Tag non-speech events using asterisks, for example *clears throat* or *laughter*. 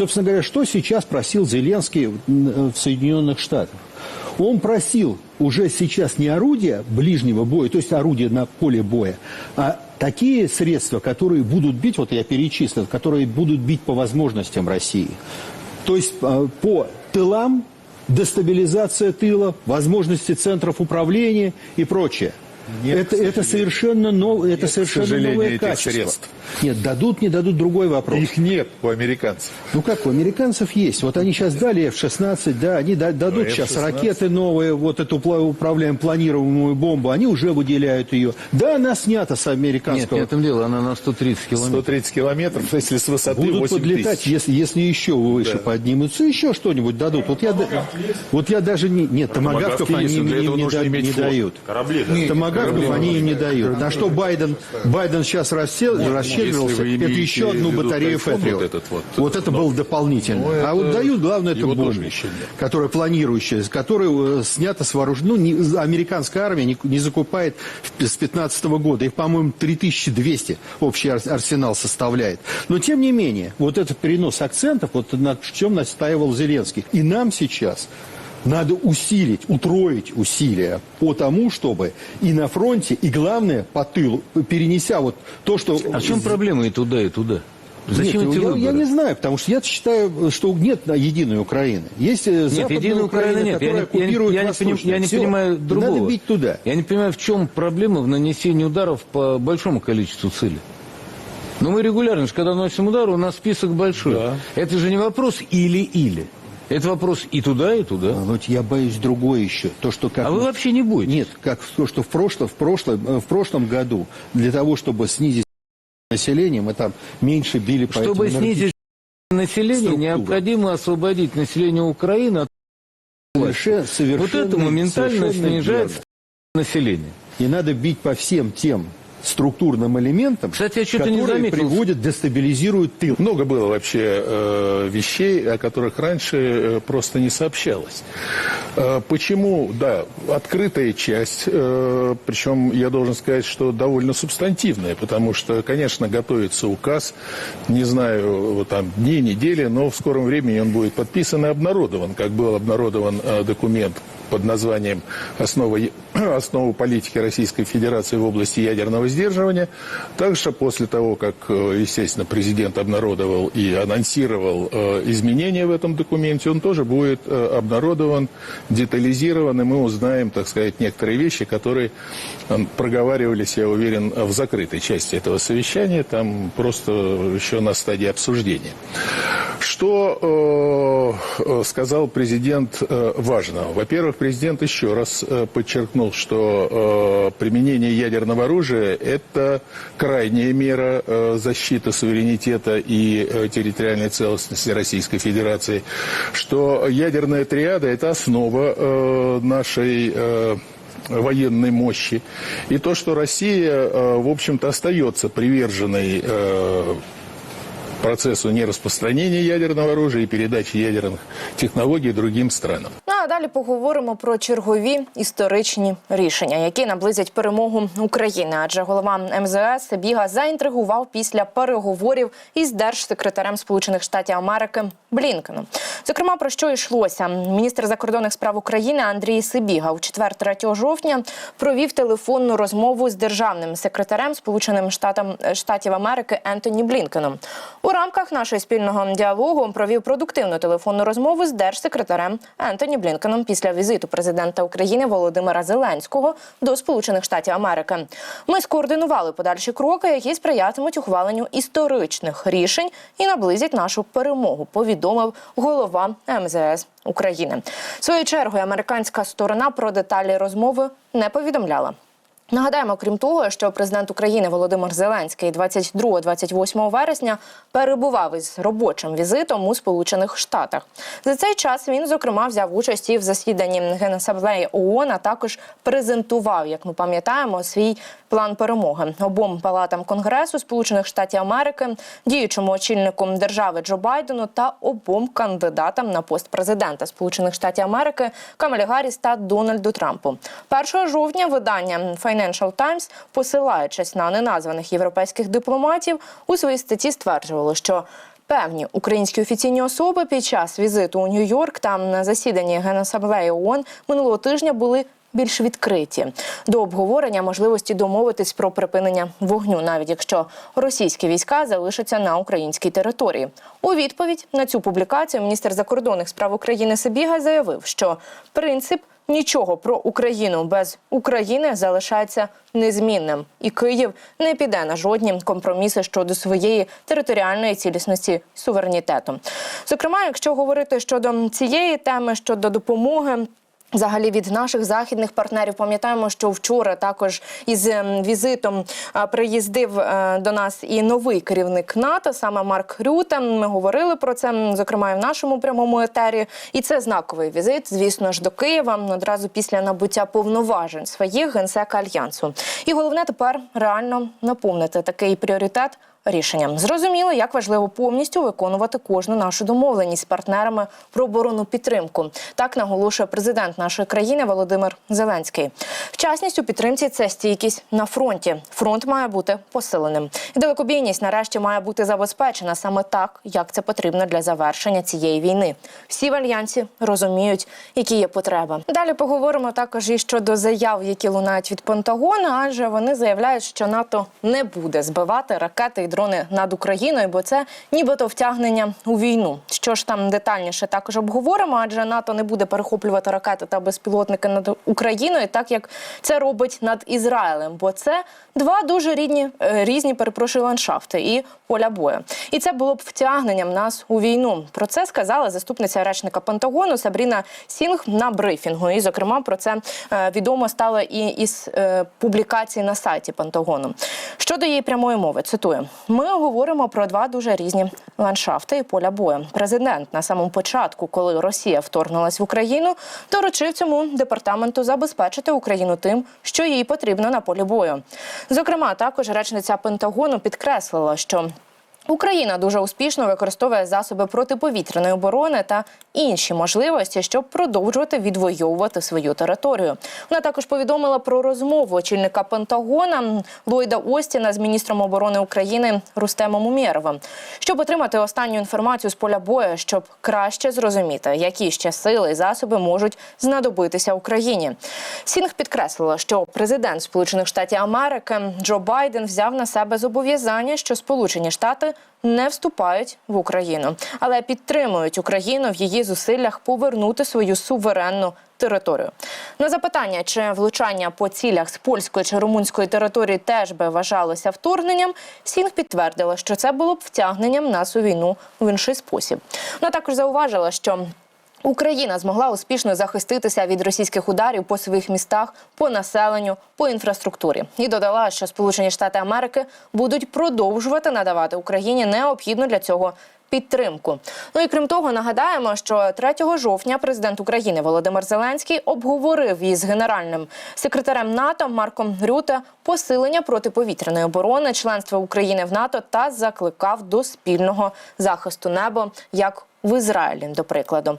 Собственно говоря, что сейчас просил Зеленский в Соединенных Штатах? Он просил уже сейчас не орудия ближнего боя, то есть орудия на поле боя, а такие средства, которые будут бить, вот я перечислил, которые будут бить по возможностям России. То есть э, по тылам, дестабилизация тыла, возможности центров управления и прочее. Нет, это, это совершенно, нов, это Нет, совершенно новое этих качество. средств. Нет, дадут, не дадут, другой вопрос. Их нет у американцев. Ну как, у американцев есть. Вот они сейчас дали F-16, да, они да- дадут Ну, сейчас F-16. ракеты новые, вот эту управляем планируемую бомбу, они уже выделяют ее. Да, она снята с Нет, американского. не в этом дело, она на 130 километров. 130 километров, если с высоты Будут 8 подлетать, тысяч. если, если еще выше Да. поднимутся, еще что-нибудь дадут. Вот я, вот я даже не... Нет, Томагавки они но этого не, не флот. дают. Корабли, да. Томагавков они им не дают. На что Байден, Байден сейчас рассел, расщедрился, если вы это еще одну батарею Патриот. вот вот, Вот это было дополнительно. Ну, а вот это- дают, главное, это бомбу, которая планирующая, которая э, снята с вооружения. Ну, не- американская армия не, не закупает с 15 года. Их, по-моему, 3200 общий ар- арсенал составляет. Но, тем не менее, вот этот перенос акцентов, вот на чем настаивал Зеленский. И нам сейчас надо усилить, утроить усилия по тому, чтобы и на фронте, и главное, по тылу, перенеся вот то, что... А в чем проблема и туда, и туда? Зачем Нет, эти я, выборы? я не знаю, потому что я считаю, что нет единой Украины. Есть э, Нет, западная единой Украины нет. Я не, я не- оккупирует я не поним- восточную. я не понимаю другого. Надо бить туда. Я не понимаю, в чем проблема в нанесении ударов по большому количеству целей. Но мы регулярно, когда наносим удар, у нас список большой. Да. Это же не вопрос или-или. Это вопрос и туда, и туда. А Вот я боюсь другое еще. То, что как А вы вообще не будете? Нет, как то, что в прошлом, в прошлом, э, в прошлом году для того, чтобы снизить население, мы там меньше били по Чтобы этим снизить население, структура. необходимо освободить население Украины от Совершенно, совершенно, Вот это моментально совершенно снижает верно. население. И надо бить по всем тем структурным элементам, Кстати, я что-то не заметил. приводят, дестабилизируют тыл. Много было вообще э, вещей, о которых раньше э, просто не сообщалось. Э, почему? Да, открытая часть, э, причем я должен сказать, что довольно субстантивная, потому что, конечно, готовится указ, не знаю, вот там дни, недели, но в скором времени он будет подписан и обнародован, как был обнародован э, документ под названием «Основа, *clears throat* «Основа политики Российской Федерации в области ядерного сдерживания». Также после того, как, э, естественно, президент обнародовал и анонсировал э, изменения в этом документе, он тоже будет э, обнародован, детализирован, и мы узнаем, так сказать, некоторые вещи, которые проговаривались, я уверен, в закрытой части этого совещания, там просто еще на стадии обсуждения. Что э, сказал президент э, важного? Во-первых, президент еще раз э, подчеркнул, что э, применение ядерного оружия – это крайняя мера э, защиты суверенитета и территориальной целостности Российской Федерации, что ядерная триада – это основа нашей военной мощи. И то, что Россия, в общем-то, остается приверженной процессу нераспространения ядерного оружия и передачи ядерных технологий другим странам. А далі поговоримо про чергові історичні рішення, які наблизять перемогу України. Адже голова МЗС Біга заінтригував після переговорів із держсекретарем Сполучених Штатів Америки Блінкеном. Зокрема, про що йшлося? Міністр закордонних справ України Андрій Сибіга у четвер 3 жовтня провів телефонну розмову з державним секретарем Сполучених Штатам Штатів Америки Ентоні Блінкеном. У рамках нашого спільного діалогу провів продуктивну телефонну розмову з держсекретарем Ентоні Блінкеном після візиту президента України Володимира Зеленського до Сполучених Штатів Америки. Ми скоординували подальші кроки, які сприятимуть ухваленню історичних рішень і наблизять нашу перемогу. Повідомив голова МЗС України. Своєю чергою американська сторона про деталі розмови не повідомляла. Нагадаємо, крім того, що президент України Володимир Зеленський 22-28 вересня перебував із робочим візитом у Сполучених Штатах. За цей час він зокрема взяв участь і в засіданні Генасамблеї ООН, а також презентував, як ми пам'ятаємо, свій план перемоги обом палатам Конгресу Сполучених Штатів Америки, діючому очільнику держави Джо Байдену та обом кандидатам на пост президента Сполучених Штатів Америки Камалі Гарріс та Дональду Трампу. 1 жовтня видання Financial Times, посилаючись на неназваних європейських дипломатів, у своїй статті стверджувало, що Певні українські офіційні особи під час візиту у Нью-Йорк та на засіданні Генасамблеї ООН минулого тижня були більш відкриті до обговорення можливості домовитись про припинення вогню, навіть якщо російські війська залишаться на українській території. У відповідь на цю публікацію міністр закордонних справ України Сибіга заявив, що принцип нічого про Україну без України залишається незмінним, і Київ не піде на жодні компроміси щодо своєї територіальної цілісності суверенітету. Зокрема, якщо говорити щодо цієї теми щодо допомоги. Взагалі від наших західних партнерів пам'ятаємо, що вчора також із ем, візитом приїздив е, до нас і новий керівник НАТО, саме Марк Рюте. Ми говорили про це, зокрема, і в нашому прямому етері. І це знаковий візит, звісно ж, до Києва одразу після набуття повноважень своїх генсека альянсу. І головне тепер реально наповнити такий пріоритет рішенням. Зрозуміло, як важливо повністю виконувати кожну нашу домовленість з партнерами про оборонну підтримку. Так наголошує президент нашої країни Володимир Зеленський. Вчасність у підтримці це стійкість на фронті. Фронт має бути посиленим. І далекобійність нарешті має бути забезпечена саме так, як це потрібно для завершення цієї війни. Всі в альянсі розуміють, які є потреби. Далі поговоримо також і щодо заяв, які лунають від Пентагону, адже вони заявляють, що НАТО не буде збивати ракети дрони над Україною, бо це нібито втягнення у війну. Що ж там детальніше також обговоримо, адже НАТО не буде перехоплювати ракети та безпілотники над Україною, так як це робить над Ізраїлем, бо це два дуже рідні е, різні перепрошую ландшафти і поля бою. І це було б втягненням нас у війну. Про це сказала заступниця речника Пентагону Сабріна Сінг на брифінгу. І, зокрема, про це е, відомо стало і із е, публікації на сайті Пентагону. Щодо її прямої мови, цитую: ми говоримо про два дуже різні ландшафти і поля бою. Президент на самому початку, коли Росія вторгнулась в Україну, доручив цьому департаменту забезпечити Україну тим, що їй потрібно на полі бою. Зокрема, також речниця Пентагону підкреслила, що Україна дуже успішно використовує засоби протиповітряної оборони та інші можливості, щоб продовжувати відвоювати свою територію. Вона також повідомила про розмову очільника Пентагона Ллойда Остіна з міністром оборони України Рустемом Умєровим, щоб отримати останню інформацію з поля бою, щоб краще зрозуміти, які ще сили і засоби можуть знадобитися Україні. Сінг підкреслила, що президент Сполучених Штатів Америки Джо Байден взяв на себе зобов'язання, що Сполучені Штати не вступають в Україну, але підтримують Україну в її зусиллях повернути свою суверенну територію. На запитання, чи влучання по цілях з польської чи румунської території теж би вважалося вторгненням, Сінг підтвердила, що це було б втягненням нас у війну в інший спосіб. Вона також зауважила, що Україна змогла успішно захиститися від російських ударів по своїх містах, по населенню, по інфраструктурі. І додала, що Сполучені Штати Америки будуть продовжувати надавати Україні необхідну для цього. Підтримку. Ну і крім того, нагадаємо, що 3 жовтня президент України Володимир Зеленський обговорив із генеральним секретарем НАТО Марком Рюте посилення протиповітряної оборони, членства України в НАТО та закликав до спільного захисту неба як в Ізраїлі, до прикладу.